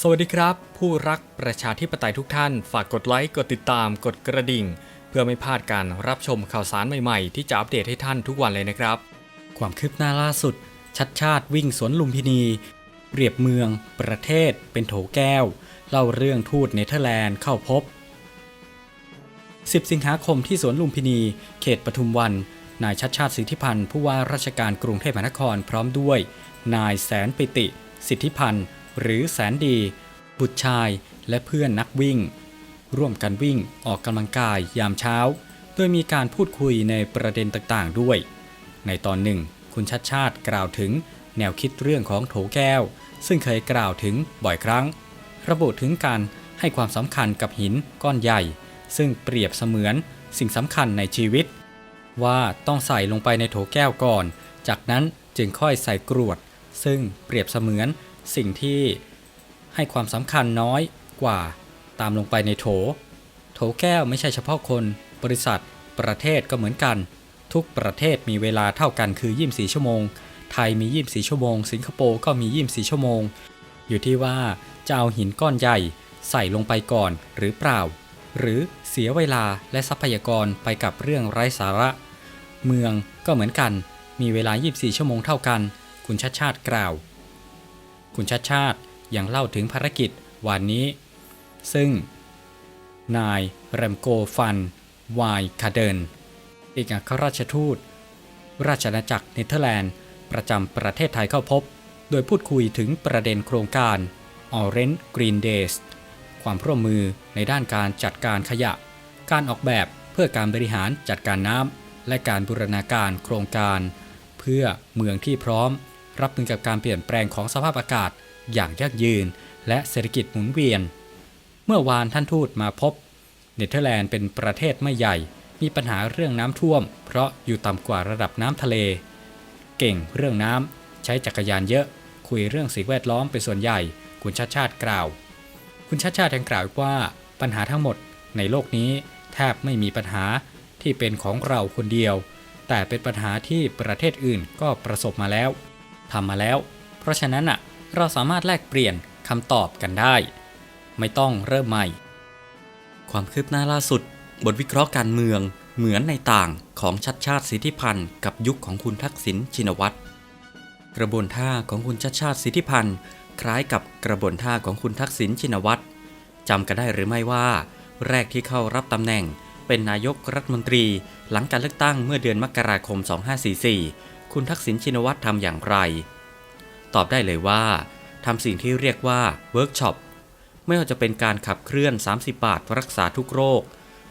สวัสดีครับ ผู้รักประชาธิปไตยทุกท่าน ฝากกดไลค์ กดติดตาม กดกระดิ่ง เพื่อไม่พลาดการรับชมข่าวสารใหม่ๆ ที่จะอัปเดตให้ท่านทุกวันเลยนะครับ ความคืบหน้าล่าสุด ชัดชาติวิ่งสวนลุมพินี เปรียบเมือง ประเทศ เป็นโถแก้ว เล่าเรื่องทูตเนเธอร์แลนด์เข้าพบ 10 สิงหาคมที่สวนลุมพินี เขตปทุมวัน นายชัดชาติสิทธิพันธ์ผู้ว่าราชการกรุงเทพมหานครพร้อมด้วย นายแสนปิติ สิทธิพันธ์ หรือแสนดี บุตรชายและเพื่อนนักวิ่ง ร่วมกันวิ่งออกกำลังกายยามเช้า โดยมีการพูดคุยในประเด็นต่างๆ ด้วย ในตอนหนึ่ง คุณชัดชาติกล่าวถึงแนวคิดเรื่องของโถแก้ว ซึ่งเคยกล่าวถึงบ่อยครั้ง ระบุถึงการให้ความสำคัญกับหินก้อนใหญ่ ซึ่งเปรียบเสมือนสิ่งสำคัญในชีวิต ว่าต้องใส่ลงไปในโถแก้วก่อน จากนั้นจึงค่อยใส่กรวด ซึ่งเปรียบเสมือน สิ่งที่ให้ความสำคัญน้อยกว่าตามลงไปในโถ โถแก้วไม่ใช่เฉพาะคน บริษัท ประเทศก็เหมือนกัน ทุกประเทศมีเวลาเท่ากันคือ 24 ชั่วโมง ไทยมี 24 ชั่วโมง สิงคโปร์ก็มี 24 ชั่วโมง อยู่ที่ว่าจะเอาหินก้อนใหญ่ใส่ลงไปก่อนหรือเปล่า หรือเสียเวลาและทรัพยากรไปกับเรื่องไร้สาระ เมืองก็เหมือนกัน มีเวลา 24 ชั่วโมงเท่ากัน คุณชัดชาติกล่าว คุณชัดชาติยังเล่าถึงภารกิจวันนี้ ซึ่ง นายแรมโกฟัน วายคาเดนเอกอัครราชทูต ราชอาณาจักรเนเธอร์แลนด์ ประจำประเทศไทยเข้าพบ โดยพูดคุยถึงประเด็นโครงการ Orange Green Days ความร่วมมือในด้านการจัดการขยะ การออกแบบเพื่อการบริหารจัดการน้ำและการบูรณาการโครงการ เพื่อเมืองที่พร้อม รับมือกับการเปลี่ยนแปลงของสภาพอากาศอย่างยั่งยืน และเศรษฐกิจหมุนเวียน เมื่อวานท่านทูตมาพบ เนเธอร์แลนด์เป็นประเทศไม่ใหญ่ มีปัญหาเรื่องน้ำท่วม เพราะอยู่ต่ำกว่าระดับน้ำทะเล เก่งเรื่องน้ำใช้จักรยานเยอะ คุยเรื่องสิ่งแวดล้อมเป็นส่วนใหญ่ คุณชาติชาติกล่าว คุณชาติชาติยังกล่าวว่าปัญหาทั้งหมดในโลกนี้แทบไม่มีปัญหาที่เป็นของเราคนเดียว แต่เป็นปัญหาที่ประเทศอื่นก็ประสบมาแล้ว ทำมาแล้ว เพราะฉะนั้นอะเราสามารถแลกเปลี่ยนคำตอบกันได้ ไม่ต้องเริ่มใหม่ ความคืบหน้าล่าสุด บทวิเคราะห์การเมืองเหมือนในต่างของชัดชาติสิทธิพันธ์กับยุคของคุณทักษิณชินวัตรกระบวนท่าของคุณชัดชาติสิทธิพันธ์คล้ายกับกระบวนท่าของคุณทักษิณชินวัตรจำกันได้หรือไม่ว่า แรกที่เข้ารับตำแหน่งเป็นนายกรัฐมนตรี หลังการเลือกตั้งเมื่อเดือนมกราคม 2544 คุณทักษิณชินวัตรทำอย่างไร ตอบได้เลยว่าทำสิ่งที่เรียกว่าเวิร์กช็อปไม่ว่าจะเป็นการขับเคลื่อน 30 บาทรักษาทุกโรค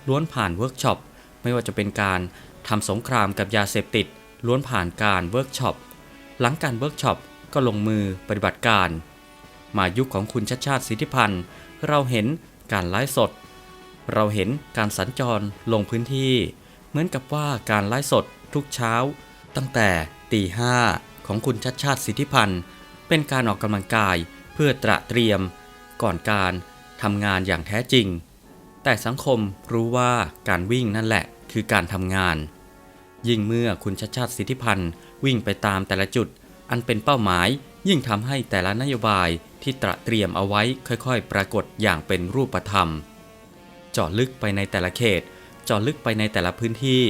ล้วนผ่านเวิร์กช็อปไม่ว่าจะเป็นการทำสงครามกับยาเสพติด ล้วนผ่านการเวิร์กช็อปหลังการเวิร์กช็อปก็ลงมือปฏิบัติการ มายุคของคุณชัดชาติสิทธิพันธ์ เราเห็นการไลฟ์สด เราเห็นการสัญจรลงพื้นที่ เหมือนกับว่าการไลฟ์สดทุกเช้า ตั้งแต่ตีห้าของคุณชัดชาติสิทธิพันธ์ เป็นการออกกำลังกายเพื่อตระเตรียม ก่อนการทำงานอย่างแท้จริง แต่สังคมรู้ว่าการวิ่งนั่นแหละคือการทำงาน ยิ่งเมื่อคุณชัดชาติสิทธิพันธ์วิ่งไปตามแต่ละจุด อันเป็นเป้าหมายยิ่งทำให้แต่ละนโยบายที่ตระเตรียมเอาไว้ค่อยๆ ปรากฏอย่างเป็นรูปธรรม เจาะลึกไปในแต่ละเขต เจาะลึกไปในแต่ละพื้นที่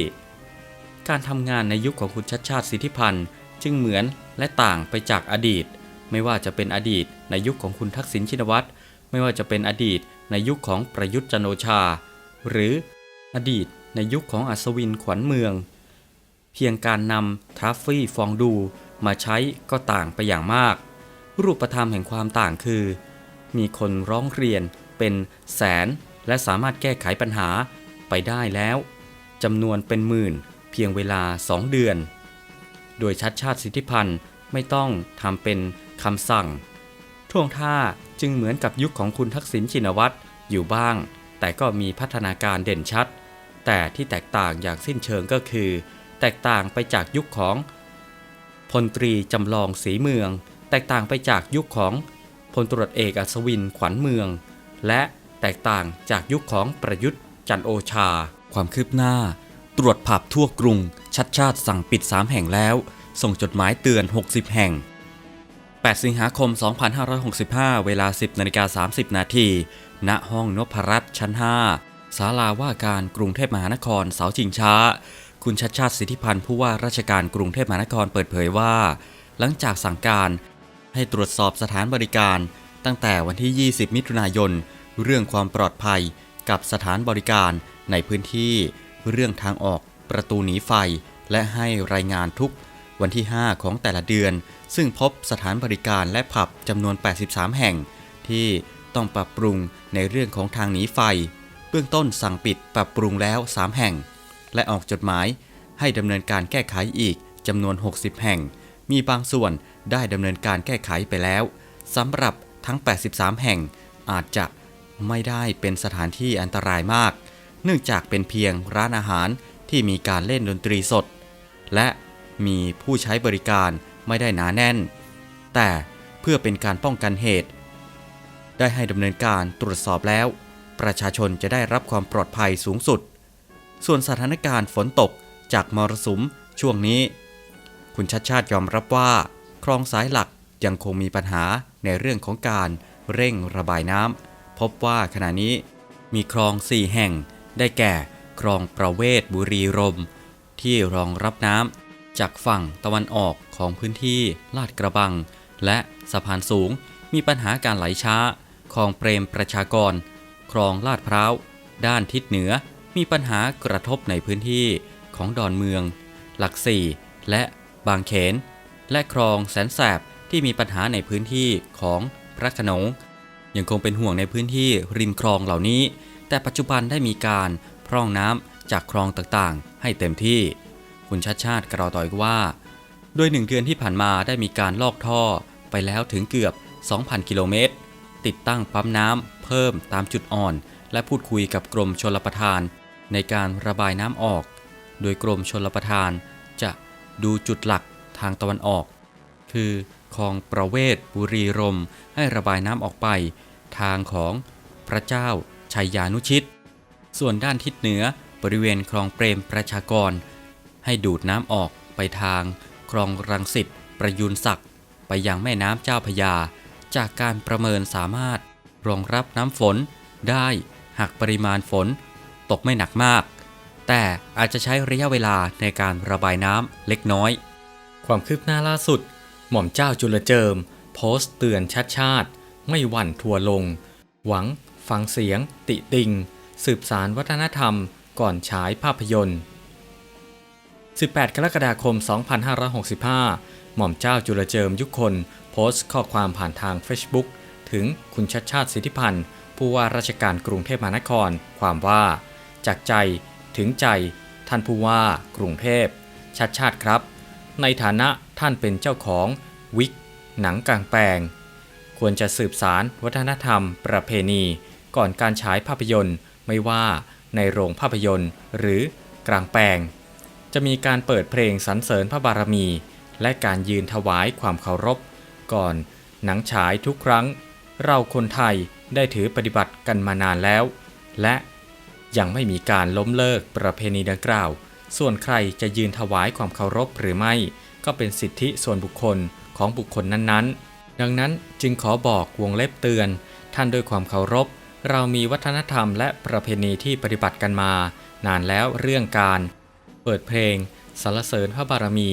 การทำงานในยุคของคุณชัดชาติสิทธิพันธ์จึงเหมือนและต่างไปจากอดีต ไม่ว่าจะเป็นอดีตในยุคของคุณทักษิณชินวัตร ไม่ว่าจะเป็นอดีตในยุคของประยุทธ์จันโอชา หรืออดีตในยุคของอัศวินขวัญเมือง เพียงการนำทรัฟฟี่ฟองดูมาใช้ก็ต่างไปอย่างมาก รูปธรรมแห่งความต่างคือ มีคนร้องเรียนเป็นแสนและสามารถแก้ไขปัญหาไปได้แล้วจำนวนเป็นหมื่น เพียงเวลา 2 เดือน โดยชัดชาติสิทธิพันธ์ไม่ต้องทำเป็นคำสั่ง ท่วงท่าจึงเหมือนกับยุคของคุณทักษิณชินวัตรอยู่บ้าง แต่ก็มีพัฒนาการเด่นชัด แต่ที่แตกต่างอย่างสิ้นเชิงก็คือ แตกต่างไปจากยุคของพลตรีจำลองศรีเมือง แตกต่างไปจากยุคของพลตรวจเอกอัศวินขวัญเมือง และแตกต่างจากยุคของประยุทธ์จันโอชา ความคืบหน้า ตรวจผับทั่วกรุง ชัดชาติสั่งปิด 3 แห่งแล้ว ส่งจดหมายเตือน 60 แห่ง 8 สิงหาคม 2565 เวลา 10นาฬิกา30 นาที ณ ห้องนพรัตน์ชั้น 5 ศาลาว่าการกรุงเทพมหานครเสาชิงช้า คุณชัดชาติสิทธิพันธ์ผู้ว่าราชการกรุงเทพมหานครเปิดเผยว่า หลังจากสั่งการให้ตรวจสอบสถานบริการ ตั้งแต่วันที่ 20 มิถุนายน เรื่องความปลอดภัยกับสถานบริการในพื้นที่ เรื่องทางออกประตูหนีไฟ และให้รายงานทุกวันที่ 5 ของแต่ละเดือน ซึ่งพบสถานบริการและผับจำนวน 83 แห่ง ที่ต้องปรับปรุงในเรื่องของทางหนีไฟ เบื้องต้นสั่งปิดปรับปรุงแล้ว 3 แห่ง และออกจดหมายให้ดำเนินการแก้ไขอีกจำนวน 60 แห่ง มีบางส่วนได้ดำเนินการแก้ไขไปแล้วสำหรับทั้ง 83 แห่งอาจจะไม่ได้เป็นสถานที่อันตรายมาก เนื่องจากเป็นเพียงร้านอาหารที่มีการเล่นดนตรีสด และมีผู้ใช้บริการไม่ได้หนาแน่น แต่เพื่อเป็นการป้องกันเหตุ ได้ให้ดำเนินการตรวจสอบแล้ว ประชาชนจะได้รับความปลอดภัยสูงสุด ส่วนสถานการณ์ฝนตกจากมรสุมช่วงนี้ คุณชัดชาติยอมรับว่า คลองสายหลักยังคงมีปัญหาในเรื่องของการเร่งระบายน้ำพบว่าขณะนี้มีคลอง 4 แห่ง ได้แก่คลองประเวศบุรีรม ที่รองรับน้ำจากฝั่งตะวันออกของพื้นที่ลาดกระบัง และสะพานสูงมีปัญหาการไหลช้าคลองเปรมประชากรคลองลาดพร้าว ด้านทิศเหนือมีปัญหากระทบในพื้นที่ของดอนเมือง หลักสี่และบางเขน และคลองแสนแสบที่มีปัญหาในพื้นที่ของพระขนงยังคงเป็นห่วงในพื้นที่ริมคลองเหล่านี้ แต่ปัจจุบันได้มีการพร่องน้ำจากคลองต่างๆ ให้เต็มที่ คุณชัดชาติกล่าวต่ออีกว่า โดยหนึ่งเดือนที่ผ่านมาได้มีการลอกท่อไปแล้วถึงเกือบ 2,000 กิโลเมตร ติดตั้งปั๊มน้ำเพิ่มตามจุดอ่อน และพูดคุยกับกรมชลประทาน ในการระบายน้ำออก โดยกรมชลประทาน จะดูจุดหลักทางตะวันออก คือคลองประเวศบุรีรมให้ระบายน้ำออกไป ทางของพระเจ้า ชัยยานุชิต ส่วนด้านทิศเหนือบริเวณคลองเปรมประชากร ให้ดูดน้ำออกไปทางคลองรังสิตประยุนศักดิ์ไปยังแม่น้ำเจ้าพยา จากการประเมินสามารถรองรับน้ำฝนได้หากปริมาณฝนตกไม่หนักมาก แต่อาจจะใช้ระยะเวลาในการระบายน้ำเล็กน้อย ความคืบหน้าล่าสุด หม่อมเจ้าจุลเจิม โพสต์เตือนชัดชาติ ไม่หวั่นทัวลง หวัง ฟังเสียง ติติง สืบสารวัฒนธรรม ก่อนฉายภาพยนตร์ 18 กรกฎาคม 2565 หม่อมเจ้าจุลเจิมยุคคนโพสต์ข้อความผ่านทาง Facebook ถึงคุณชัดชาติสิทธิพันธ์ ผู้ว่าราชการกรุงเทพมหานคร ความว่า จากใจถึงใจ ท่านผู้ว่ากรุงเทพ ชัดชาติครับ ในฐานะท่านเป็นเจ้าของวิก หนังกลางแปลง ควรจะสืบสารวัฒนธรรม ประเพณี ก่อนการฉายภาพยนตร์ ไม่ว่าในโรงภาพยนตร์ หรือกลางแปลง จะมีการเปิดเพลงสรรเสริญพระบารมี และการยืนถวายความเคารพ ก่อนหนังฉายทุกครั้ง เราคนไทยได้ถือปฏิบัติกันมานานแล้ว และยังไม่มีการล้มเลิกประเพณีดังกล่าว ส่วนใครจะยืนถวายความเคารพหรือไม่ ก็เป็นสิทธิส่วนบุคคลของบุคคลนั้นๆ ดังนั้นจึงขอบอกวงเล็บเตือน ท่านด้วยความเคารพ เรามีวัฒนธรรมและประเพณีที่ปฏิบัติกันมา นานแล้วเรื่องการ เปิดเพลงสรรเสริญพระบารมี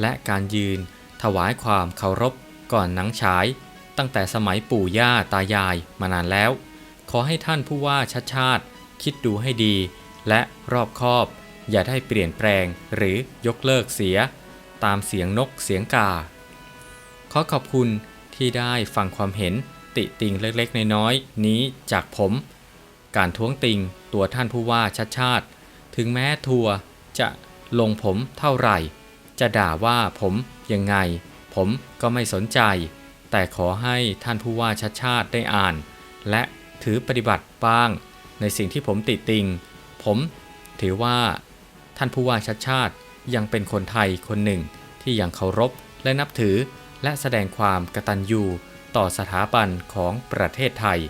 และการยืน ถวายความเคารพ ก่อนหนังฉาย ตั้งแต่สมัยปู่ย่าตายายมานานแล้ว ขอให้ท่านผู้ว่าชัดชาติ คิดดูให้ดี และรอบคอบ อย่าได้เปลี่ยนแปลงหรือยกเลิกเสีย ตามเสียงนกเสียงกา ขอขอบคุณที่ได้ฟังความเห็น ติติงเล็กๆ น้อยๆนี้จากผม การท้วงติงตัวท่านผู้ว่าชัดชาติ ถึงแม้ทัวจะลงผมเท่าไหร่ จะด่าว่าผมยังไง ผมก็ไม่สนใจ แต่ขอให้ท่านผู้ว่าชัดชาติได้อ่าน และถือปฏิบัติบ้าง ในสิ่งที่ผมติติง ผมถือว่า ท่านผู้ว่าชัดชาติยังเป็นคนไทยคนหนึ่งที่ยังเคารพและนับถือและแสดงความกตัญญู ต่อสถาบันของประเทศไทย